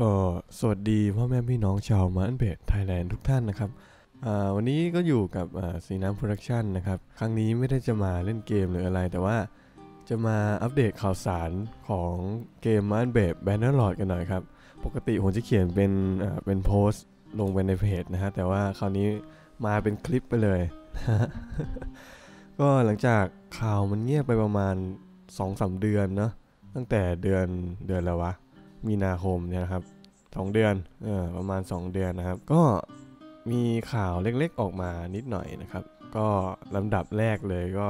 ก็สวัสดีพ่อแม่พี่น้องชาวมาอันเบดไทยแลนด์ทุกท่านนะครับวันนี้ก็อยู่กับสีน้ำโปรดักชันนะครับ ครั้งนี้ไม่ได้จะมาเล่นเกมหรืออะไร แต่ว่าจะมาอัปเดตข่าวสารของเกมมาอันเบดแบนเนอร์ลอดกันหน่อยครับ ปกติผมจะเขียนเป็นเป็นโพสต์ลงไปในเพจนะฮะ แต่ว่าคราวนี้มาเป็นคลิปไปเลย ก็หลังจากข่าวมันเงียบไปประมาณ 2-3 เดือนเนาะตั้งแต่เดือนเดือนแล้ววะ มีนาคมเนี่ยนะครับสองเดือนเออประมาณ 2 เดือนนะครับ ก็มีข่าวเล็กๆออกมานิดหน่อยนะครับ ก็ลำดับแรกเลยก็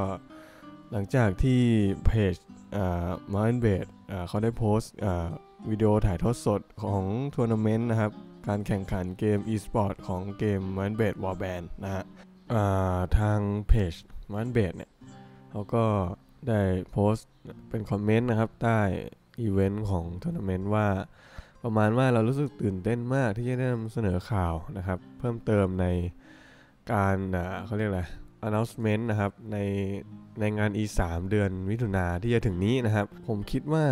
หลังจากที่เพจอ่ามาร์นเบดอ่าเขาได้โพสต์อ่าวิดีโอถ่ายทอดสดของทัวร์นาเมนต์นะครับ การแข่งขันเกม e-sport ของเกม m a n b a d Warband นะฮะอ่าทางเพจ m a n b a d เนี่ยเขาก็ได้โพสต์เป็นคอมเมนต์นะครับ ใต้ อีเวนต์ของทัวร์นาเมนต์ว่า ประมาณว่าเรารู้สึกตื่นเต้นมากที่จะได้นำเสนอข่าวนะครับ เพิ่มเติมในการเขาเรียกอะไร announcement นะครับ ในในงาน E3 เดือนมิถุนาที่จะถึงนี้นะครับ ผมคิดว่า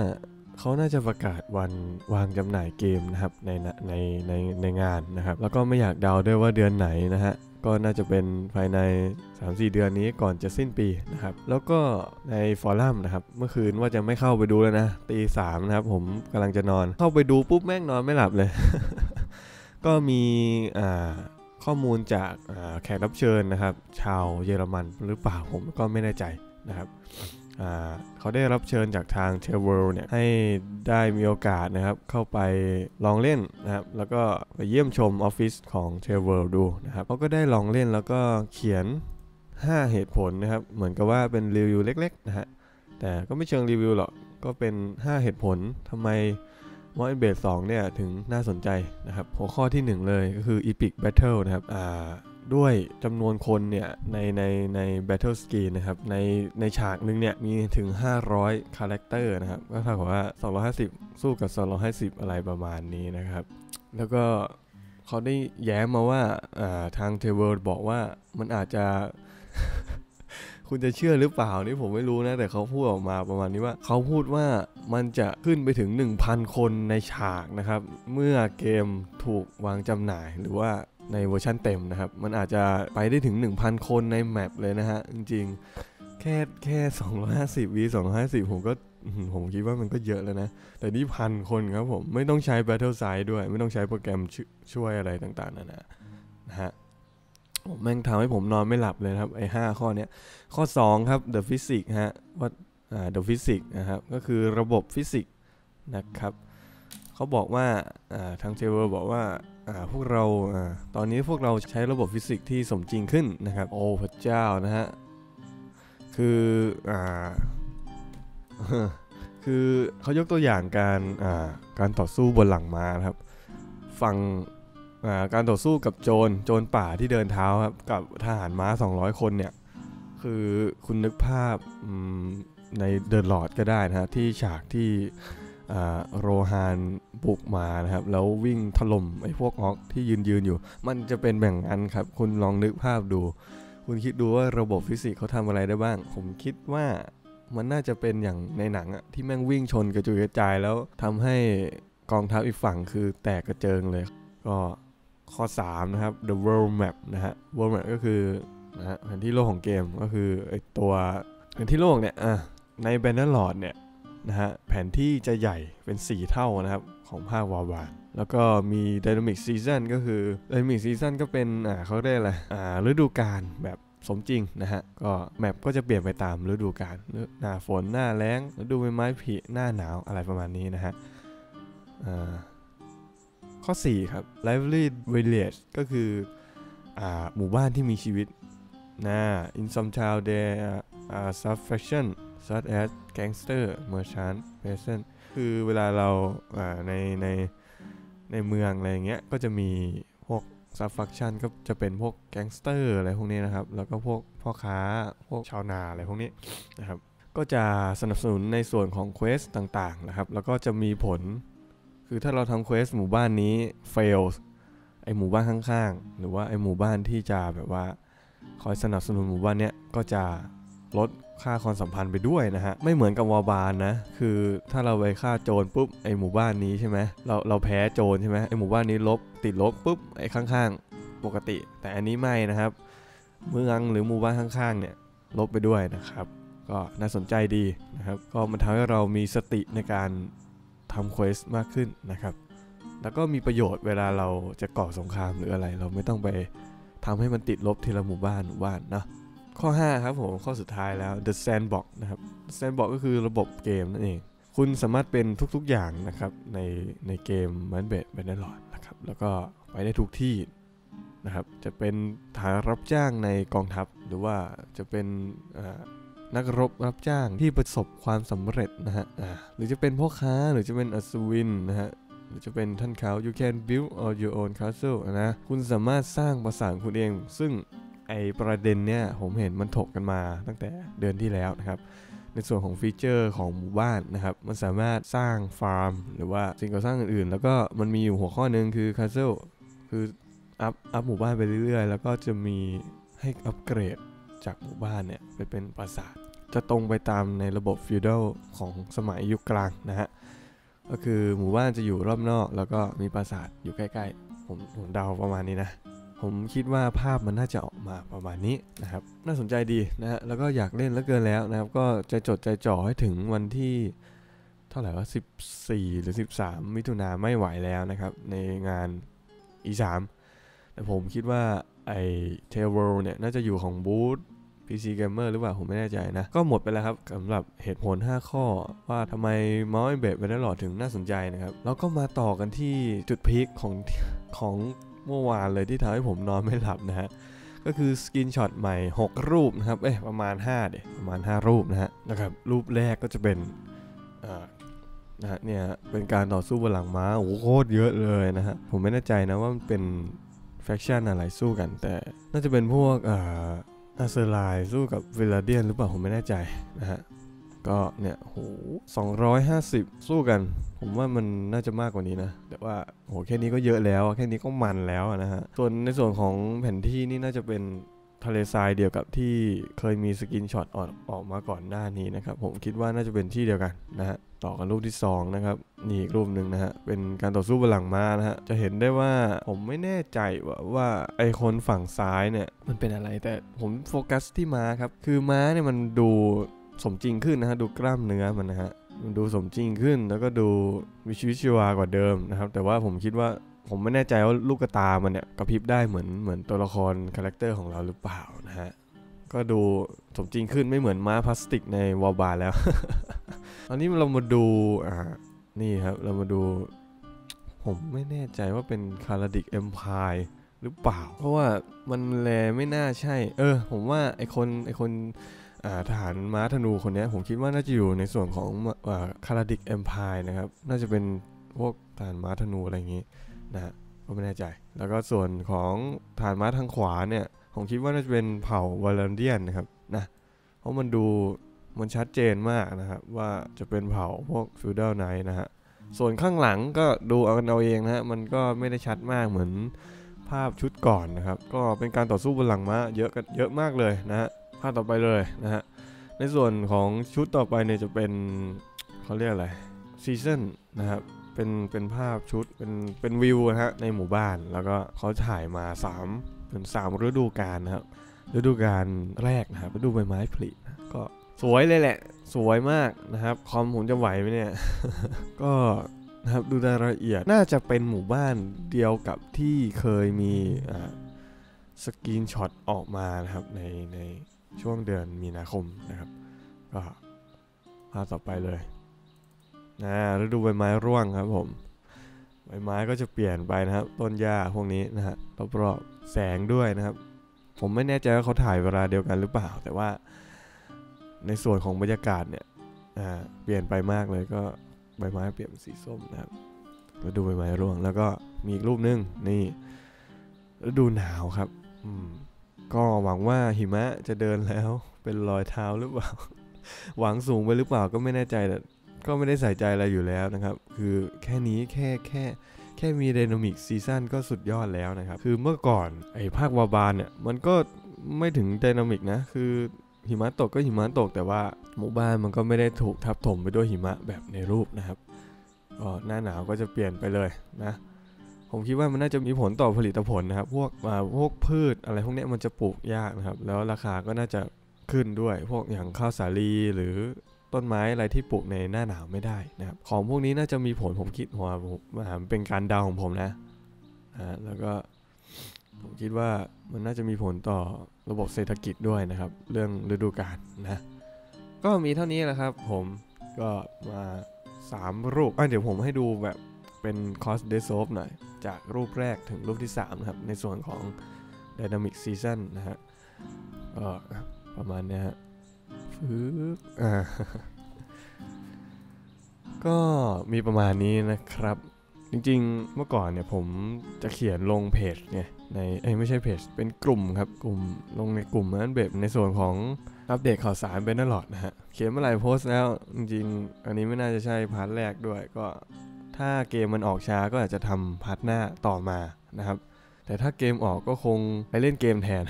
เขาน่าจะประกาศวันวางจำหน่ายเกมนะครับในในในในงานนะครับ แล้วก็ไม่อยากเดาด้วยว่าเดือนไหนนะฮะ ก็น่าจะเป็นภายใน 3-4 เดือนนี้ก่อนจะสิ้นปีนะครับแล้วก็ในฟอรัมนะครับเมื่อคืนว่าจะไม่เข้าไปดูแล้วนะตีสามนะครับผมกำลังจะนอนเข้าไปดูปุ๊บแม่งนอนไม่หลับเลย ก็มีอ่าข้อมูลจากแขกรับเชิญนะครับ ชาวเยอรมันหรือเปล่าผมก็ไม่แน่ใจนะครับ เขาได้รับเชิญจากทางเทเวลเนี่ยให้ได้มีโอกาสนะครับ เข้าไปลองเล่นนะครับ แล้วก็ไปเยี่ยมชมออฟฟิศของเทเวลดูนะครับเขาก็ได้ลองเล่นแล้วก็เขียน 5 เหตุผลนะครับ เหมือนกับว่าเป็นรีวิวเล็กๆนะฮะแต่ก็ไม่เชิงรีวิวหรอกก็เป็น 5 เหตุผลทำไม m o นเบ s 2เนี่ยถึงน่าสนใจนะครับ หัวข้อที่ 1 เลยก็คือ Epic Battle นะครับอ่า ด้วยจำนวนคนเนี่ยในในใน Battle Screen นะครับในในฉากหนึงเนี่ยมีถึง 500 คาแรคเตอร์นะครับ ก็เท่ากับว่า 250 สู้กับ 250 อะไรประมาณนี้นะครับ แล้วก็เขาได้แย้มมาว่าาทางเทเว l บอกว่ามันอาจจะ คุณจะเชื่อหรือเปล่านี่ผมไม่รู้นะ แต่เขาพูดออกมาประมาณนี้ว่า เขาพูดว่ามันจะขึ้นไปถึง 1,000 คนในฉากนะครับ เมื่อเกมถูกวางจำหน่ายหรือว่า ในเวอร์ชันเต็มนะครับ มันอาจจะไปได้ถึง 1,000 คนในแมปเลยนะฮะ จริงๆ แค่แค่ 250วี250 ผมก็อื้อหือผมคิดว่ามันก็เยอะแล้วนะ แต่นี่พันคนครับผม ไม่ต้องใช้ Battle Site ด้วย ไม่ต้องใช้โปรแกรมชช่วยอะไรต่างๆนานานะฮะผมแม่งทำให้ผมนอนไม่หลับเลยครับ ไอ้ห้าข้อเนี้ย ข้อ 2 ครับ the physics ฮะว่าอ่า the physics นะครับ ก็คือระบบฟิสิกส์นะครับ เขาบอกว่าอ่าทางเทเวอร์บอกว่าอ่า พวกเราอ่าตอนนี้พวกเราใช้ระบบฟิสิกส์ที่สมจริงขึ้นนะครับ โอ้พระเจ้านะฮะ คืออ่าคือเขายกตัวอย่างการอ่าการต่อสู้บนหลังม้าครับ ฝั่งอ่าการต่อสู้กับโจรโจรป่าที่เดินเท้าครับกับทหารม้า 200 คนเนี่ยคือคุณนึกภาพในเด e l ลอดก็ได้นะฮะที่ฉากที่ โรฮานบุกมานะครับ แล้ววิ่งถล่มไอ้พวกฮอกที่ยืนยืนอยู่ มันจะเป็นแบ่งอันครับ คุณลองนึกภาพดู คุณคิดดูว่าระบบฟิสิกส์เขาทำอะไรได้บ้าง ผมคิดว่ามันน่าจะเป็นอย่างในหนังอะที่แม่งวิ่งชนกระจุยกระจายแล้วทำให้กองทัพอีกฝั่งคือแตกกระเจิงเลย ก็ข้อ 3 นะครับ the world map นะฮะ world map ก็คือนะฮะแผนที่โลกของเกมก็คือไอตัวแผนที่โลกเนี่ยอะใน Bannerlord เนี่ย นะฮะแผนที่จะใหญ่เป็น 4 เท่านะครับของภาควาวาแล้วก็มี Dynamic Season ก็คือ Dynamic Season ก็เป็นอ่าเขาเรียกอะไรอ่าฤดูกาลแบบสมจริงนะฮะ ก็แมปก็จะเปลี่ยนไปตามฤดูกาลหน้าฝนหน้าแล้งฤดูใบไม้ผลิหน้าหนาวอะไรประมาณนี้นะฮะข้อ 4 ครับ lively village ก็คืออหมู่บ้านที่มีชีวิตนะ in some town there are subfaction such as gangster merchant peasant คือเวลาเราในในในเมืองอะไรอย่างเงี้ย ก็จะมีพวก subfaction ก็จะเป็นพวกแก๊งสเตอร์อะไรพวกนี้นะครับ แล้วก็พวกพ่อค้า พวกชาวนาอะไรพวกนี้นะครับ ก็จะสนับสนุนในส่วนของเควสต่างๆนะครับ แล้วก็จะมีผล คือถ้าเราทำเควสหมู่บ้านนี้ fail ไอหมู่บ้านข้างๆ หรือว่าไอหมู่บ้านที่จะแบบว่าคอยสนับสนุนหมู่บ้านเนี้ยก็จะลด ฆ่าความสัมพันธ์ไปด้วยนะฮะ ไม่เหมือนกับวาบานนะ คือถ้าเราไปฆ่าโจรปุ๊บไอหมู่บ้านนี้ใช่ไหมเราเราแพ้โจรใช่ไหมไอหมู่บ้านนี้ลบติดลบปุ๊บไอข้างๆ ปกติ แต่อันนี้ไม่นะครับ เมืองหรือหมู่บ้านข้างๆเนี่ยลบไปด้วยนะครับ ก็น่าสนใจดีนะครับ ก็มันทำให้เรามีสติในการทำเควสมากขึ้นนะครับ แล้วก็มีประโยชน์เวลาเราจะก่อสงครามหรืออะไร เราไม่ต้องไปทำให้มันติดลบทีละหมู่บ้านหมู่บ้านเนาะ ข้อ 5 ครับผม ข้อสุดท้ายแล้ว The Sandbox นะครับ Sandbox ก็คือระบบเกมนั่นเอง คุณสามารถเป็นทุกๆอย่างนะครับ ในในเกมมันเบดเบนนลอดนะครับ แล้วก็ไปได้ทุกที่นะครับ จะเป็นฐานรับจ้างในกองทัพ หรือว่าจะเป็นนักรบรับจ้างที่ประสบความสำเร็จนะฮะหรือจะเป็นพ่อค้าหรือจะเป็นอัศวินนะฮะหรือจะเป็นท่านเขา you can build all your own castle นะ คุณสามารถสร้างปราสาทคุณเอง ซึ่ง ไอประเด็นเนี้ยผมเห็นมันถกกันมาตั้งแต่เดือนที่แล้วนะครับ ในส่วนของฟีเจอร์ของหมู่บ้านนะครับ มันสามารถสร้างฟาร์ม หรือว่าสิ่งก่อสร้างอื่นๆ แล้วก็มันมีอยู่หัวข้อหนึ่งคือ castle คืออัพอัพหมู่บ้านไปเรื่อยๆ แล้วก็จะมีให้อัปเกรดจากหมู่บ้านเนี่ยไปเป็นปราสาท จะตรงไปตามในระบบฟิวดัลของสมัยยุคกลางนะฮะก็คือหมู่บ้านจะอยู่รอบนอก แล้วก็มีปราสาทอยู่ใกล้ๆ ผมผมเดาประมาณนี้นะ ผมคิดว่าภาพมันน่าจะออกมาประมาณนี้นะครับ น่าสนใจดีนะฮะแล้วก็อยากเล่นแล้วเกินแล้วนะครับ ก็ใจจดใจจ่อให้ถึงวันที่เท่าไหร่ว่า 14 หรือ 13 มิถุนาไม่ไหวแล้วนะครับ ในงาน E3 แต่ผมคิดว่าไอ้เทเวลเนี่ยน่าจะอยู่ของบูธ PC Gamer หรือเปล่า ผมไม่แน่ใจนะ ก็หมดไปแล้วครับสำหรับเหตุผล 5 ข้อ ว่าทำไมมอสเบดเวนหลอดถึงน่าสนใจนะครับ แล้วก็มาต่อกันที่จุดพีคของของ เมื่อวานเลยที่ทำให้ผมนอนไม่หลับนะฮะก็คือสกินช็อตใหม่ 6 รูปนะครับ เอ้ประมาณ5เดประมาณ 5 รูปนะฮะนะครับ รูปแรกก็จะเป็นอ่านะฮะเนี่ยเป็นการต่อสู้บนหลังม้าโอ้โหโคตรเยอะเลยนะฮะ ผมไม่แน่ใจนะว่ามันเป็นแฟคชั่นอะไรสู้กัน แต่น่าจะเป็นพวกอ่าอาเซอร์ไลสู้กับเวลาเดียนหรือเปล่าผมไม่แน่ใจนะฮะ ก็เนี่ยโห250สู้กัน ผมว่ามันน่าจะมากกว่านี้นะ แต่ว่าโหแค่นี้ก็เยอะแล้ว แค่นี้ก็มันแล้วนะฮะ ส่วนในส่วนของแผนที่นี่น่าจะเป็นทะเลทรายเดียวกับที่เคยมีสกินช็อตออกออกมาก่อนหน้านี้นะครับ ผมคิดว่าน่าจะเป็นที่เดียวกันนะฮะต่อกันรูปที่ 2 นะครับ นี่อีกรูปหนึ่งนะฮะ เป็นการต่อสู้บนหลังม้านะฮะ จะเห็นได้ว่าผมไม่แน่ใจว่าว่าไอคนฝั่งซ้ายเนี่ย มันเป็นอะไรแต่ผมโฟกัสที่ม้าครับ คือม้าเนี่ยมันดู สมจริงขึ้นนะฮะดูกล้ามเนื้อมันนะฮะมันดูสมจริงขึ้นแล้วก็ดูมีชีวิตชีวากว่าเดิมนะครับ แต่ว่าผมคิดว่าผมไม่แน่ใจว่าลูกตามันเนี่ยกระพริบได้เหมือนเหมือนตัวละครคาแรคเตอร์ของเราหรือเปล่านะฮะก็ดูสมจริงขึ้นไม่เหมือนม้าพลาสติกในวอลบาร์แล้วตอนนี้เรามาดูอ่านี่ครับเรามาดู ผมไม่แน่ใจว่าเป็นคาราดิกเอ็มพายหรือเปล่า เพราะว่ามันแลไม่น่าใช่ เออ ผมว่าไอคนไอคน ทหารม้าธนูคนนี้ผมคิดว่าน่าจะอยู่ในส่วนของคาราดิกเอ็มพายนะครับ น่าจะเป็นพวกทหารม้าธนูอะไรอย่างนี้นะฮะก็ไม่แน่ใจ แล้วก็ส่วนของฐานม้าทางขวาเนี่ย ผมคิดว่าน่าจะเป็นเผ่าวาเลนเดียนนะครับนะ เพราะมันดูมันชัดเจนมากนะครับ ว่าจะเป็นเผ่าพวกฟิวเดลไนท์นะฮะ ส่วนข้างหลังก็ดูเอาเอาเองนะฮะ มันก็ไม่ได้ชัดมากเหมือนภาพชุดก่อนนะครับ ก็เป็นการต่อสู้บนหลังม้าเยอะกันเยอะมากเลยนะฮะาพต่อไปเลยนะฮะ ในส่วนของชุดต่อไปเนี่ยจะเป็นเขาเรียกอะไรซีซันนะครับเป็นเป็นภาพชุดเป็นเป็นวิวนะฮะในหมู่บ้านแล้วก็เขาถ่ายมา3เป็น3ฤดูกาลนะครับฤดูกาลแรกนะครับฤดูใบไม้ผลินะก็สวยเลยแหละ สวยมากนะครับคอมผมจะไหวไหมเนี่ย ก็นะครับดูรายละเอียดน่าจะเป็นหมู่บ้านเดียวกับที่เคยมีสกรีนช็อตออกมานะครับในใน ช่วงเดือนมีนาคมนะครับ ก็ภาพต่อไปเลยนะฤดูใบไม้ร่วงครับผมใบไม้ก็จะเปลี่ยนไปนะครับ ต้นหญ้าพวกนี้นะฮะรอบๆแสงด้วยนะครับ ผมไม่แน่ใจว่าเขาถ่ายเวลาเดียวกันหรือเปล่า แต่ว่า ในส่วนของบรรยากาศเนี่ยเปลี่ยนไปมากเลยก็ใบไม้เปลี่ยนเป็นสีส้มนะครับฤดูใบไม้ร่วง แล้วก็มีอีกรูปนึงนี่ฤดูหนาวครับ อืม ก็หวังว่าหิมะจะเดินแล้วเป็นรอยเท้าหรือเปล่า หวังสูงไปหรือเปล่าก็ไม่แน่ใจแต่ก็ไม่ได้ใส่ใจอะไรอยู่แล้วนะครับ คือแค่นี้แค่แค่แค่มีไดนามิกซีซั่นก็สุดยอดแล้วนะครับ คือเมื่อก่อนไอ้ภาควาบานเนี่ยมันก็ไม่ถึงไดนามิกนะ คือหิมะตกก็หิมะตกแต่ว่าหมู่บ้านมันก็ไม่ได้ถูกทับถมไปด้วยหิมะแบบในรูปนะครับก็หน้าหนาวก็จะเปลี่ยนไปเลยนะ ผมคิดว่ามันน่าจะมีผลต่อผลิตผลนะครับ พวกพวกพืชอะไรพวกนี้มันจะปลูกยากนะครับ แล้วราคาก็น่าจะขึ้นด้วย พวกอย่างข้าวสาลีหรือต้นไม้อะไรที่ปลูกในหน้าหนาวไม่ได้นะครับ ของพวกนี้น่าจะมีผลผมคิดว่าผมาเป็นการเดาของผมนะอ่าแล้วก็ผมคิดว่ามันน่าจะมีผลต่อระบบเศรษฐกิจด้วยนะครับ เรื่องฤดูกาลนะ ก็มีเท่านี้แหละครับ ผมก็มาสามรูปอะเดี๋ยวผมให้ดูแบบ เป็นคอสเดซอฟหน่อย จากรูปแรกถึงรูปที่3นะครับ ในส่วนของ Dynamic Season นะฮะประมาณเนี้ยฮะฟึบอ่าก็มีประมาณนี้นะครับ จริงๆเมื่อก่อนเนี่ยผมจะเขียนลงเพจเนี่ยในเอ้ไม่ใช่เพจ เป็นกลุ่มครับกลุ่มลงในกลุ่มนั้นแบบในส่วนของอัปเดตข่าวสารเป็นตลอดนะฮะ เขียนเมื่อไหร่โพสต์แล้ว จริงๆ อันนี้ไม่น่าจะใช่พาร์ทแรกด้วยก็ ถ้าเกมมันออกช้าก็อาจจะทำพาร์ทหน้าต่อมานะครับ แต่ถ้าเกมออกก็คงไปเล่นเกมแทน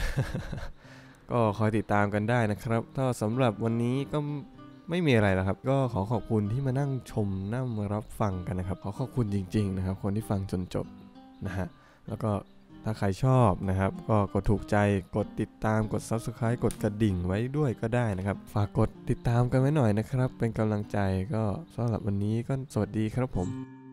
ก็คอยติดตามกันได้นะครับ ถ้าสำหรับวันนี้ก็ไม่มีอะไรแล้วครับ ก็ขอขอบคุณที่มานั่งชมนั่งมรับฟังกันนะครับ ขอขอบคุณจริง ๆ นะครับ คนที่ฟังจนจบนะฮะ แล้วก็ ถ้าใครชอบนะครับ ก็กดถูกใจกดติดตามกด Subscribe กดกระดิ่งไว้ด้วยก็ได้นะครับ ฝากกดติดตามกันไว้หน่อยนะครับ เป็นกำลังใจก็สำหรับวันนี้ก็สวัสดีครับผม